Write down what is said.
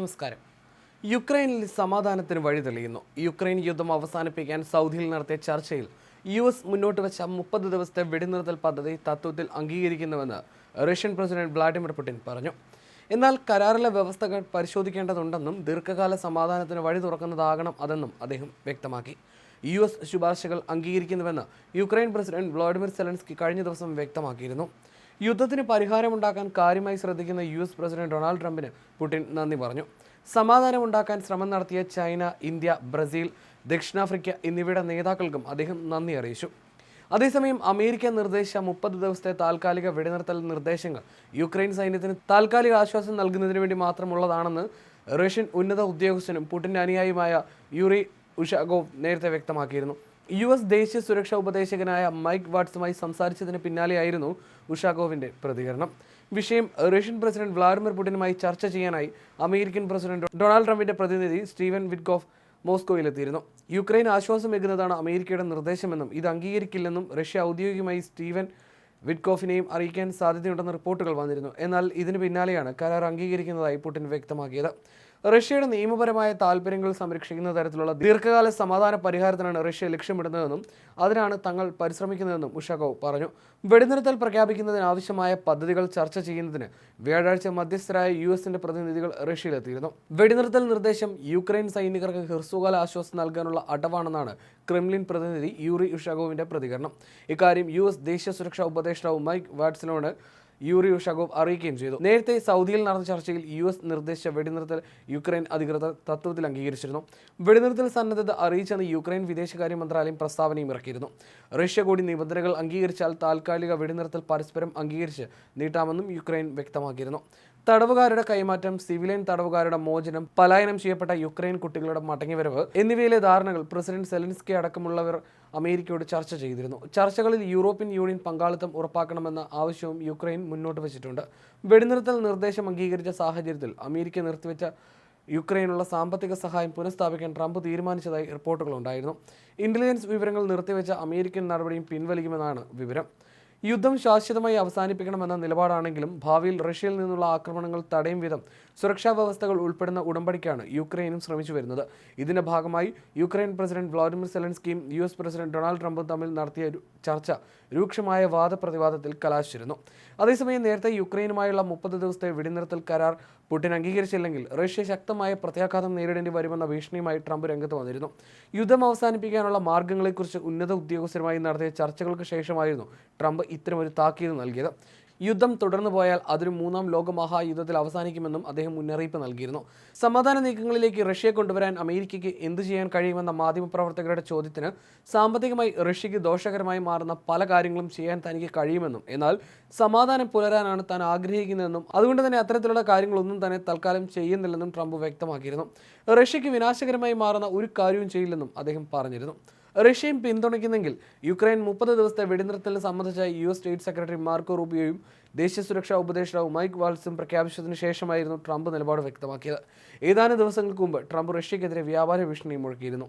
നമസ്കാരം. യുക്രൈനിൽ സമാധാനത്തിന് വഴി തെളിയുന്നു. യുക്രൈൻ യുദ്ധം അവസാനിപ്പിക്കാൻ സൗദിയിൽ നടത്തിയ ചർച്ചയിൽ യു എസ് മുന്നോട്ട് വെച്ച മുപ്പത് ദിവസത്തെ വെടിനിർത്തൽ പദ്ധതി തത്വത്തിൽ അംഗീകരിക്കുന്നുവെന്ന് റഷ്യൻ പ്രസിഡന്റ് വ്ളാഡിമിർ പുടിൻ പറഞ്ഞു. എന്നാൽ കരാറിലെ വ്യവസ്ഥകൾ പരിശോധിക്കേണ്ടതുണ്ടെന്നും ദീർഘകാല സമാധാനത്തിന് വഴി തുറക്കുന്നതാകണം അതെന്നും അദ്ദേഹം വ്യക്തമാക്കി. യു എസ് ശുപാർശകൾ അംഗീകരിക്കുന്നുവെന്ന് യുക്രൈൻ പ്രസിഡന്റ് വ്ളാഡിമിർ സെലൻസ്കി കഴിഞ്ഞ ദിവസം വ്യക്തമാക്കിയിരുന്നു. യുദ്ധത്തിന് പരിഹാരമുണ്ടാക്കാൻ കാര്യമായി ശ്രദ്ധിക്കുന്ന യു എസ് പ്രസിഡന്റ് ഡൊണാൾഡ് ട്രംപിന് പുടിൻ നന്ദി പറഞ്ഞു. സമാധാനമുണ്ടാക്കാൻ ശ്രമം നടത്തിയ ചൈന ഇന്ത്യ ബ്രസീൽ ദക്ഷിണാഫ്രിക്ക എന്നിവയുടെ നേതാക്കൾക്കും അദ്ദേഹം നന്ദി അറിയിച്ചു. അതേസമയം അമേരിക്ക നിർദ്ദേശിച്ച മുപ്പത് ദിവസത്തെ താൽക്കാലിക വെടിനിർത്തൽ നിർദ്ദേശങ്ങൾ യുക്രൈൻ സൈന്യത്തിന് താൽക്കാലിക ആശ്വാസം നൽകുന്നതിന് വേണ്ടി മാത്രമുള്ളതാണെന്ന് റഷ്യൻ ഉന്നത ഉദ്യോഗസ്ഥനും പുടിന്റെ അനുയായിയുമായ യൂറി ഉഷാഗോവ് നേരത്തെ വ്യക്തമാക്കിയിരുന്നു. യു എസ് ദേശീയ സുരക്ഷാ ഉപദേശകനായ മൈക്ക് വാട്സുമായി സംസാരിച്ചതിന് പിന്നാലെയായിരുന്നു ഉഷാഗോവിന്റെ പ്രതികരണം. വിഷയം റഷ്യൻ പ്രസിഡന്റ് വ്ളാഡിമിർ പുടിനുമായി ചർച്ച ചെയ്യാനായി അമേരിക്കൻ പ്രസിഡന്റ് ഡൊണാൾഡ് ട്രംപിന്റെ പ്രതിനിധി സ്റ്റീവൻ വിറ്റ്കോഫ് മോസ്കോയിലെത്തിയിരുന്നു. യുക്രൈൻ ആശ്വാസമേകുന്നതാണ് അമേരിക്കയുടെ നിർദ്ദേശമെന്നും ഇത് അംഗീകരിക്കില്ലെന്നും റഷ്യ ഔദ്യോഗികമായി സ്റ്റീവൻ വിറ്റ്കോഫിനെയും അറിയിക്കാൻ സാധ്യതയുണ്ടെന്ന റിപ്പോർട്ടുകൾ വന്നിരുന്നു. എന്നാൽ ഇതിന് പിന്നാലെയാണ് കരാർ അംഗീകരിക്കുന്നതായി പുടിൻ വ്യക്തമാക്കിയത്. റഷ്യയുടെ നിയമപരമായ താല്പര്യങ്ങൾ സംരക്ഷിക്കുന്ന തരത്തിലുള്ള ദീർഘകാല സമാധാന പരിഹാരത്തിനാണ് റഷ്യ ലക്ഷ്യമിടുന്നതെന്നും അതിനാണ് തങ്ങൾ പരിശ്രമിക്കുന്നതെന്നും ഉഷാകോവ് പറഞ്ഞു. വെടിനിർത്തൽ പ്രഖ്യാപിക്കുന്നതിന് ആവശ്യമായ പദ്ധതികൾ ചർച്ച ചെയ്യുന്നതിന് വ്യാഴാഴ്ച മധ്യസ്ഥരായ യു എസിന്റെ പ്രതിനിധികൾ റഷ്യയിലെത്തിയിരുന്നു. വെടിനിർത്തൽ നിർദ്ദേശം യുക്രൈൻ സൈനികർക്ക് ഹ്രസ്വകാല ആശ്വാസം നൽകാനുള്ള അടവാണെന്നാണ് ക്രെംലിൻ പ്രതിനിധി യൂറി ഉഷാഗോവിന്റെ പ്രതികരണം. ഇക്കാര്യം യു എസ് ദേശീയ സുരക്ഷാ ഉപദേഷ്ടാവ് മൈക്ക് വാട്സിനോട് യൂറി ഉഷാഗോവ് അറിയിക്കുകയും ചെയ്തു. നേരത്തെ സൗദിയിൽ നടന്ന ചർച്ചയിൽ യു എസ് നിർദ്ദേശിച്ച വെടിനിർത്തൽ യുക്രൈൻ അധികൃതർ തത്വത്തിൽ അംഗീകരിച്ചിരുന്നു. വെടിനിർത്തൽ സന്നദ്ധത അറിയിച്ചെന്ന് യുക്രൈൻ വിദേശകാര്യ മന്ത്രാലയം പ്രസ്താവനയും ഇറക്കിയിരുന്നു. റഷ്യ കൂടി നിബന്ധനകൾ അംഗീകരിച്ചാൽ താൽക്കാലിക വെടിനിർത്തൽ പരസ്പരം അംഗീകരിച്ച് നീട്ടാമെന്നും യുക്രൈൻ വ്യക്തമാക്കിയിരുന്നു. തടവുകാരുടെ കൈമാറ്റം സിവിലിയൻ തടവുകാരുടെ മോചനം പലായനം ചെയ്യപ്പെട്ട യുക്രൈൻ കുട്ടികളുടെ മടങ്ങിവരവ് എന്നിവയിലെ ധാരണകൾ പ്രസിഡന്റ് സെലൻസ്കി അടക്കമുള്ളവർ അമേരിക്കയോട് ചർച്ച ചെയ്തിരുന്നു. ചർച്ചകളിൽ യൂറോപ്യൻ യൂണിയൻ പങ്കാളിത്തം ഉറപ്പാക്കണമെന്ന ആവശ്യവും യുക്രൈൻ മുന്നോട്ട് വച്ചിട്ടുണ്ട്. വെടിനിർത്തൽ നിർദ്ദേശം അംഗീകരിച്ച സാഹചര്യത്തിൽ അമേരിക്ക നിർത്തിവെച്ച യുക്രൈനുള്ള സാമ്പത്തിക സഹായം പുനഃസ്ഥാപിക്കാൻ ട്രംപ് തീരുമാനിച്ചതായി റിപ്പോർട്ടുകളുണ്ടായിരുന്നു. ഇന്റലിജൻസ് വിവരങ്ങൾ നിർത്തിവെച്ച അമേരിക്കൻ നടപടിയും പിൻവലിക്കുമെന്നാണ് വിവരം. യുദ്ധം ശാശ്വതമായി അവസാനിപ്പിക്കണമെന്ന നിലപാടാണെങ്കിലും ഭാവിയിൽ റഷ്യയിൽ നിന്നുള്ള ആക്രമണങ്ങൾ തടയും വിധം സുരക്ഷാ വ്യവസ്ഥകൾ ഉൾപ്പെടുന്ന ഉടമ്പടിക്കാണ് യുക്രൈനും ശ്രമിച്ചു വരുന്നത്. ഇതിന്റെ ഭാഗമായി യുക്രൈൻ പ്രസിഡന്റ് വ്ളാഡിമിർ സെലൻസ്കിയും യു എസ് പ്രസിഡന്റ് ഡൊണാൾഡ് ട്രംപും തമ്മിൽ നടത്തിയ ചർച്ച രൂക്ഷമായ വാദപ്രതിവാദത്തിൽ കലാശിച്ചിരുന്നു. അതേസമയം നേരത്തെ യുക്രൈനുമായുള്ള മുപ്പത് ദിവസത്തെ വെടിനിർത്തൽ കരാർ പുടിൻ അംഗീകരിച്ചില്ലെങ്കിൽ റഷ്യ ശക്തമായ പ്രത്യാഘാതം നേരിടേണ്ടി വരുമെന്ന ഭീഷണിയുമായി ട്രംപ് രംഗത്ത് വന്നിരുന്നു. യുദ്ധം അവസാനിപ്പിക്കാനുള്ള മാർഗങ്ങളെക്കുറിച്ച് ഉന്നത ഉദ്യോഗസ്ഥരുമായി നടത്തിയ ചർച്ചകൾക്ക് ശേഷമായിരുന്നു ട്രംപ് ഇത്തരമൊരു താക്കീത് നൽകിയത്. യുദ്ധം തുടർന്നു പോയാൽ അതൊരു മൂന്നാം ലോക മഹായുദ്ധത്തിൽ അവസാനിക്കുമെന്നും അദ്ദേഹം മുന്നറിയിപ്പ് നൽകിയിരുന്നു. സമാധാന നീക്കങ്ങളിലേക്ക് റഷ്യയെ കൊണ്ടുവരാൻ അമേരിക്കയ്ക്ക് എന്തു ചെയ്യാൻ കഴിയുമെന്ന മാധ്യമപ്രവർത്തകരുടെ ചോദ്യത്തിന് സാമ്പത്തികമായി റഷ്യയ്ക്ക് ദോഷകരമായി മാറുന്ന പല കാര്യങ്ങളും ചെയ്യാൻ തനിക്ക് കഴിയുമെന്നും എന്നാൽ സമാധാനം പുലരാനാണ് താൻ ആഗ്രഹിക്കുന്നതെന്നും അതുകൊണ്ട് തന്നെ അത്തരത്തിലുള്ള കാര്യങ്ങളൊന്നും തന്നെ തൽക്കാലം ചെയ്യുന്നില്ലെന്നും ട്രംപ് വ്യക്തമാക്കിയിരുന്നു. റഷ്യയ്ക്ക് വിനാശകരമായി മാറുന്ന ഒരു കാര്യവും ചെയ്യില്ലെന്നും അദ്ദേഹം പറഞ്ഞിരുന്നു. റഷ്യയും പിന്തുണയ്ക്കുന്നെങ്കിൽ യുക്രൈൻ മുപ്പത് ദിവസത്തെ വെടിനിർത്തലിന് സംബന്ധിച്ച U S state secretary Marco റൂബിയോയും ദേശീയ സുരക്ഷാ ഉപദേഷ്ടാവ് മൈക്ക് വാൾസും പ്രഖ്യാപിച്ചതിന് ശേഷമായിരുന്നു ട്രംപ് നിലപാട് വ്യക്തമാക്കിയത്. ഏതാനും ദിവസങ്ങൾക്ക് മുമ്പ് ട്രംപ് റഷ്യക്കെതിരെ വ്യാപാര ഭീഷണി മുഴക്കിയിരുന്നു.